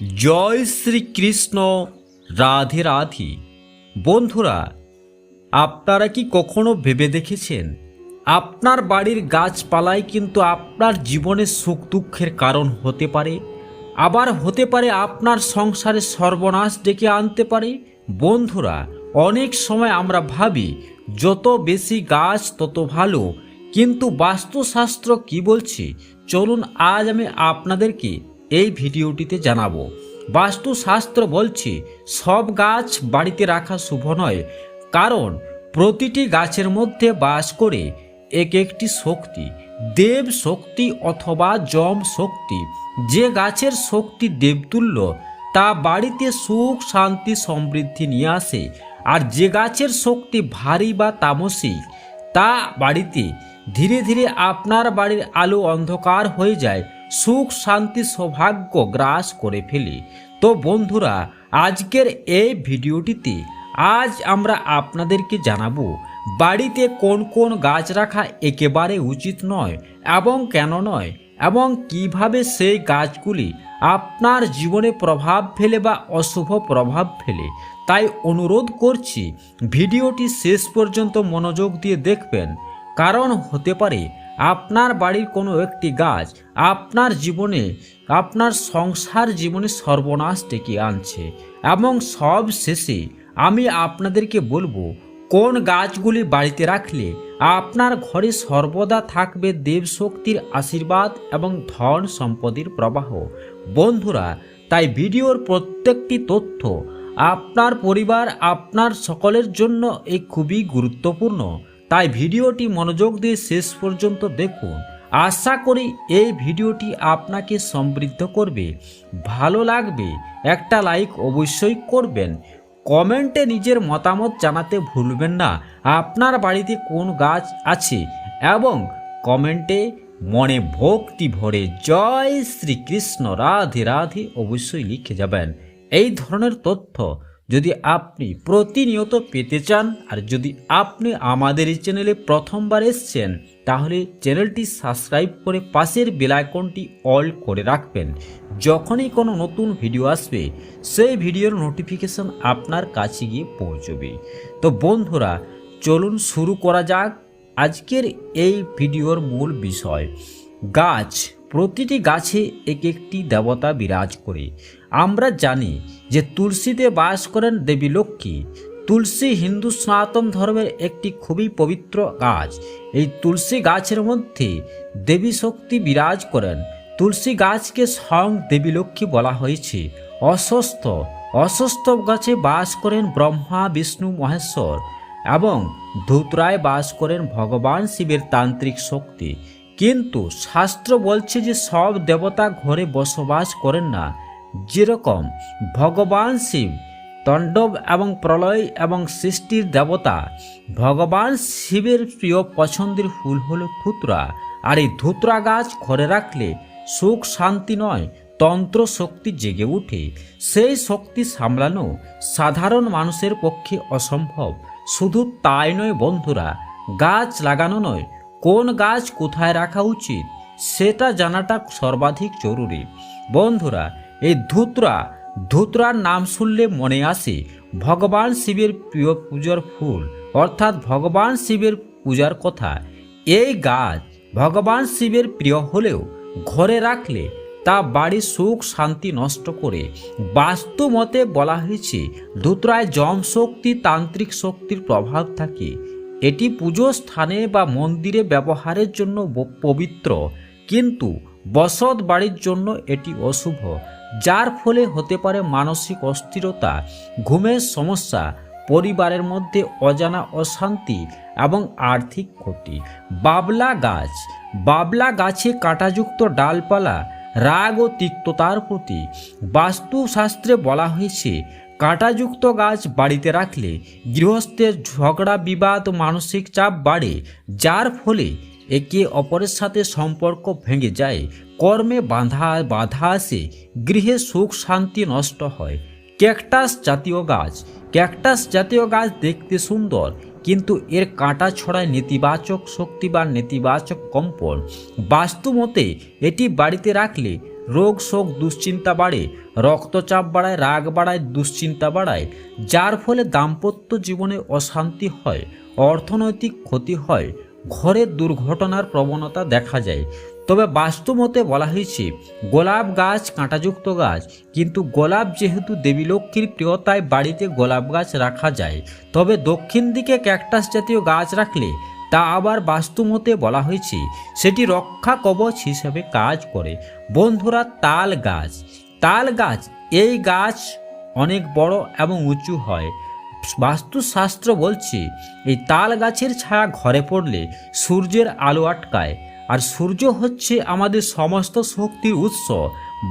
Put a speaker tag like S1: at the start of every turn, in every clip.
S1: জয় শ্রীকৃষ্ণ, রাধে রাধে। বন্ধুরা, আপনারা কি কখনো ভেবে দেখেছেন, আপনার বাড়ির গাছপালাই কিন্তু আপনার জীবনে সুখ দুঃখের কারণ হতে পারে? আবার হতে পারে আপনার সংসারে সর্বনাশ ডেকে আনতে পারে? বন্ধুরা, অনেক সময় আমরা ভাবি, যত বেশি গাছ তত ভালো। কিন্তু বাস্তুশাস্ত্র কি বলছে? চলুন আজ আমি আপনাদেরকে এই ভিডিওটিতে জানাব। বাস্তুশাস্ত্র বলছে, সব গাছ বাড়িতে রাখা শুভ নয়, কারণ প্রতিটি গাছের মধ্যে বাস করে এক একটি শক্তি, দেব শক্তি অথবা যম শক্তি। যে গাছের শক্তি দেবতুল্য, তা বাড়িতে সুখ, শান্তি, সমৃদ্ধি নিয়ে আসে। আর যে গাছের শক্তি ভারী বা তামসিক, তা বাড়িতে ধীরে ধীরে আপনার বাড়ির আলো অন্ধকার হয়ে যায় সুখ, শান্তি, সৌভাগ্য গ্রাস করে ফেলে। তো বন্ধুরা, আজকের এই ভিডিওটিতে আজ আমরা আপনাদেরকে জানাব, বাড়িতে কোন কোন গাছ রাখা একেবারে উচিত নয় এবং কেন নয়, এবং কীভাবে সেই গাছগুলি আপনার জীবনে প্রভাব ফেলে বা অশুভ প্রভাব ফেলে। তাই অনুরোধ করছি, ভিডিওটি শেষ পর্যন্ত মনোযোগ দিয়ে দেখবেন, কারণ হতে পারে আপনার বাড়ির কোনো একটি গাছ আপনার জীবনে, আপনার সংসার জীবনে সর্বনাশ ডেকে আনছে এবং সব শেষে আমি আপনাদেরকে বলব, কোন গাছগুলি বাড়িতে রাখলে আপনার ঘরে সর্বদা থাকবে দেবশক্তির আশীর্বাদ এবং ধন সম্পদের প্রবাহ। বন্ধুরা, তাই ভিডিওর প্রত্যেকটি তথ্য আপনার পরিবার, আপনার সকলের জন্য এই খুবই গুরুত্বপূর্ণ। তাই ভিডিওটি মনোযোগ দিয়ে শেষ পর্যন্ত দেখুন। আশা করি এই ভিডিওটি আপনাকে সমৃদ্ধ করবে। ভালো লাগবে, একটা লাইক অবশ্যই করবেন। কমেন্টে নিজের মতামত জানাতে ভুলবেন না। আপনার বাড়িতে কোন গাছ আছে এবং কমেন্টে মনে ভক্তি ভরে জয় শ্রীকৃষ্ণ, রাধে রাধে অবশ্যই লিখে যাবেন। এই ধরনের তথ্য যদি আপনি প্রতিনিয়ত পেতে চান আর যদি আপনি আমাদের এই চ্যানেলে প্রথমবার এসছেন, তাহলে চ্যানেলটি সাবস্ক্রাইব করে পাশের বেলাইকনটি অল করে রাখবেন। যখনই কোনো নতুন ভিডিও আসবে, সেই ভিডিওর নোটিফিকেশন আপনার কাছে গিয়ে পৌঁছবে। তো বন্ধুরা, চলুন শুরু করা যাক আজকের এই ভিডিওর মূল বিষয়। গাছ প্রতিটি গাছে এক একটি দেবতা বিরাজ করে। আমরা জানি যে তুলসীতে বাস করেন দেবী লক্ষ্মী। তুলসী হিন্দু সনাতন ধর্মের একটি খুবই পবিত্র গাছ। এই তুলসী গাছের মধ্যে দেবী শক্তি বিরাজ করেন। তুলসী গাছকে স্বয়ং দেবী লক্ষ্মী বলা হয়েছে। অসুস্থ অসুস্থ গাছে বাস করেন ব্রহ্মা, বিষ্ণু, মহেশ্বর এবং ধুতরায় বাস করেন ভগবান শিবের তান্ত্রিক শক্তি। কিন্তু শাস্ত্র বলছে যে সব দেবতা ঘরে বসবাস করেন না। যেরকম ভগবান শিব, তণ্ডব এবং প্রলয় এবং সৃষ্টির দেবতা, ভগবান শিবের প্রিয় পছন্দের ফুল হলো ধুতরা। আর এই ধুতরা গাছ ঘরে রাখলে সুখ শান্তি নয়, তন্ত্র শক্তি জেগে উঠে। সেই শক্তি সামলানো সাধারণ মানুষের পক্ষে অসম্ভব। শুধু তাই নয় বন্ধুরা, গাছ লাগানো নয় কোন গাছ কোথায় রাখা উচিত, সেটা জানাটা সর্বাধিক জরুরি। বন্ধুরা, এই ধুতরা, ধুতরার নাম শুনলে মনে আসে, ভগবান শিবের প্রিয় পূজার ফুল, অর্থাৎ ভগবান শিবের পূজার কথা। এই গাছ ভগবান শিবের প্রিয় হলেও ঘরে রাখলে তা বাড়ির সুখ শান্তি নষ্ট করে। বাস্তু মতে বলা হয়েছে, ধুতরায় জম শক্তি তান্ত্রিক শক্তির প্রভাব থাকে। এটি পুজো স্থানে বা মন্দিরে ব্যবহারের জন্য পবিত্র। কিন্তু বসত বাড়ির জন্য এটি অশুভ, যার ফলে হতে পারে মানসিক অস্থিরতা, ঘুমের সমস্যা, পরিবারের মধ্যে অজানা অশান্তি এবং আর্থিক ক্ষতি। বাবলা গাছ, বাবলা গাছে কাঁটাযুক্ত ডালপালা, রাগ ও তিক্ততার প্রতি। বাস্তুশাস্ত্রে বলা হয়েছে কাঁটাযুক্ত গাছ বাড়িতে রাখলে গৃহস্থের ঝগড়া, বিবাদ, মানসিক চাপ বাড়ে, যার ফলে একে অপরের সাথে সম্পর্ক ভেঙে যায়। কর্মে বাঁধা, বাধা আসে, গৃহে সুখ, শান্তি নষ্ট হয়। ক্যাকটাস জাতীয় গাছ। ক্যাকটাস জাতীয় গাছ দেখতে সুন্দর, কিন্তু এর কাঁটা ছড়ায় নেতিবাচক শক্তি বা নেতিবাচক কম্পন। বাস্তু মতে এটি বাড়িতে রাখলে রোগ শোক দুশ্চিন্তা বাড়ে, রক্তচাপ বাড়ায়, রাগ বাড়ায়, দুশ্চিন্তা বাড়ায়, যার ফলে দাম্পত্য জীবনে অশান্তি হয়, অর্থনৈতিক ক্ষতি হয়, ঘরে দুর্ঘটনার প্রবণতা দেখা যায়। তবে বাস্তুমতে বলা হয়েছে, গোলাপ গাছ কাঁটাযুক্ত গাছ, কিন্তু গোলাপ যেহেতু দেবী লক্ষ্মীর প্রিয়তায় বাড়িতে গোলাপ গাছ রাখা যায়। তবে দক্ষিণ দিকে ক্যাকটাস জাতীয় গাছ রাখলে তা আবার বাস্তুমতে বলা হয়েছে, সেটি রক্ষা কবচ হিসেবে কাজ করে। বন্ধুরা, তাল গাছ। তাল গাছ, এই গাছ অনেক বড় এবং উঁচু হয়। বাস্তুশাস্ত্র বলছে, এই তাল গাছের ছায়া ঘরে পড়লে সূর্যের আলো আটকায়। আর সূর্য হচ্ছে আমাদের সমস্ত শক্তির উৎস।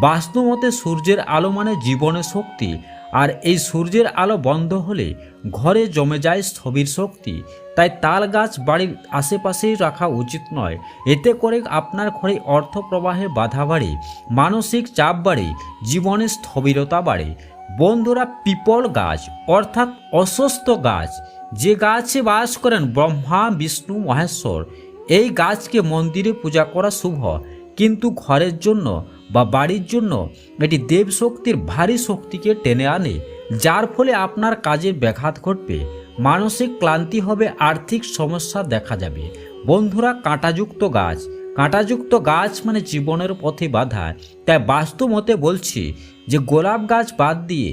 S1: বাস্তুমতে সূর্যের আলো মানে জীবনের শক্তি। আর এই সূর্যের আলো বন্ধ হলে ঘরে জমে যায় স্থবির শক্তি। তাই তাল গাছ বাড়ির আশেপাশেই রাখা উচিত নয়। এতে করে আপনার ঘরে অর্থ প্রবাহে বাধা বাড়ে, মানসিক চাপ বাড়ে, জীবনে স্থবিরতা বাড়ে। বন্ধুরা, পিপল গাছ অর্থাৎ অসুস্থ গাছ, যে গাছে বাস করেন ব্রহ্মা, বিষ্ণু, মহেশ্বর, এই গাছকে মন্দিরে পূজা করা শুভ। কিন্তু ঘরের জন্য বা বাড়ির জন্য এটি দেবশক্তির ভারী শক্তিকে টেনে আনে, যার ফলে আপনার কাজে ব্যাঘাত ঘটবে। মানসিক ক্লান্তি হবে, আর্থিক সমস্যা দেখা যাবে। বন্ধুরা, কাঁটাযুক্ত গাছ। কাঁটাযুক্ত গাছ মানে জীবনের পথে বাধা। তাই বাস্তু মতে বলছি যে গোলাপ গাছ বাদ দিয়ে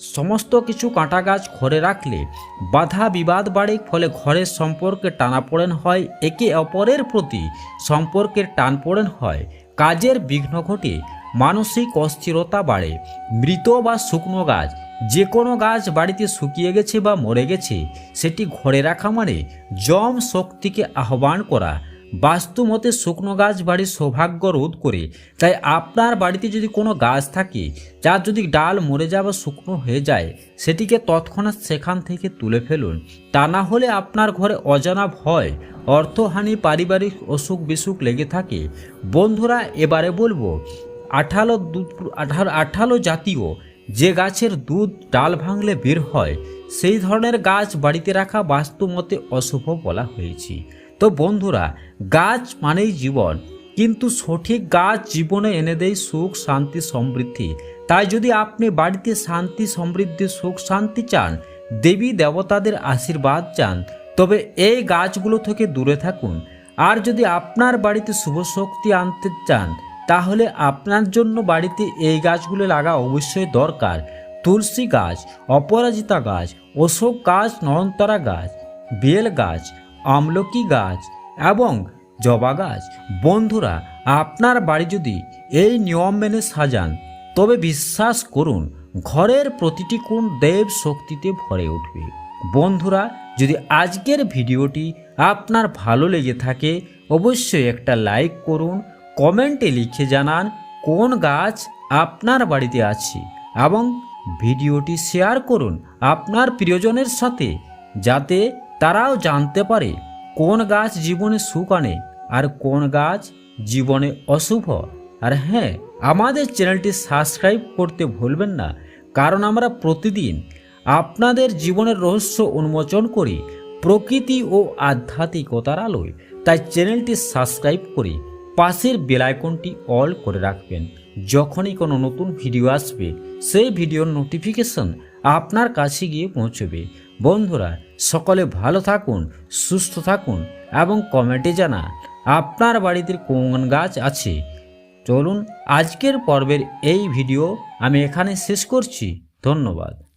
S1: সমস্ত কিছু কাঁটা গাছ ঘরে রাখলে বাধা বিবাদ বাড়ে, ফলে ঘরের সম্পর্কে টানাপোড়েন হয়, একে অপরের প্রতি সম্পর্কের টানপোড়েন হয়। কাজের বিঘ্ন ঘটে, মানসিক অস্থিরতা বাড়ে। মৃত বা শুকনো গাছ, যে কোনো গাছ বাড়িতে শুকিয়ে গেছে বা মরে গেছে, সেটি ঘরে রাখা মানে জম শক্তিকে আহ্বান করা। বাস্তুমতে শুকনো গাছ বাড়ির সৌভাগ্য রোধ করে। তাই আপনার বাড়িতে যদি কোনো গাছ থাকে, যার যদি ডাল মরে যাওয়া শুকনো হয়ে যায়, সেটিকে তৎক্ষণাৎ সেখান থেকে তুলে ফেলুন। তা না হলে আপনার ঘরে অজানা ভয়, অর্থহানি, পারিবারিক অসুখ বিসুখ লেগে থাকে। বন্ধুরা, এবারে বলব, আঠালো দুধ, আঠালো আঠালো জাতীয় যে গাছের দুধ ডাল ভাঙলে বের হয়, সেই ধরনের গাছ বাড়িতে রাখা বাস্তু মতে অশুভ বলা হয়েছে। তো বন্ধুরা, গাছ মানেই জীবন। কিন্তু সঠিক গাছ জীবনে এনে দেয় সুখ, শান্তি, সমৃদ্ধি। তাই যদি আপনি বাড়িতে শান্তি, সমৃদ্ধি, সুখ, শান্তি চান, দেবী দেবতাদের আশীর্বাদ চান, তবে এই গাছগুলো থেকে দূরে থাকুন। আর যদি আপনার বাড়িতে শুভ শক্তি আনতে চান, তাহলে আপনার জন্য বাড়িতে এই গাছগুলো লাগা অবশ্যই দরকার। তুলসী গাছ, অপরাজিতা গাছ, অশোক গাছ, নয়নতারা গাছ, বেল গাছ আমলকি গাছ এবং জবা গাছ। বন্ধুরা, আপনার বাড়ি যদি এই নিয়ম মেনে সাজান, তবে বিশ্বাস করুন, ঘরের প্রতিটি কোণ দেব শক্তিতে ভরে উঠবে। বন্ধুরা, যদি আজকের ভিডিওটি আপনার ভালো লেগে থাকে, অবশ্যই একটা লাইক করুন, কমেন্টে লিখে জানান কোন গাছ আপনার বাড়িতে আছে এবং ভিডিওটি শেয়ার করুন আপনার প্রিয়জনের সাথে, যাতে তারাও জানতে পারে কোন গাছ জীবনে সুখ আনে আর কোন গাছ জীবনে অশুভ। আর হ্যাঁ আমাদের চ্যানেলটি সাবস্ক্রাইব করতে ভুলবেন না, কারণ আমরা প্রতিদিন আপনাদের জীবনের রহস্য উন্মোচন করি প্রকৃতি ও আধ্যাত্মিকতার আলোয়। তাই চ্যানেলটি সাবস্ক্রাইব করে পাশের বেলাইকনটি অল করে রাখবেন। যখনই কোনো নতুন ভিডিও আসবে, সেই ভিডিওর নোটিফিকেশন আপনার কাছে গিয়ে পৌঁছবে। বন্ধুরা, সকলে ভালো থাকুন, সুস্থ থাকুন এবং কমেন্টে জানান আপনার বাড়িতে কোন গাছ আছে। চলুন, আজকের পর্বের এই ভিডিও আমি এখানে শেষ করছি। ধন্যবাদ।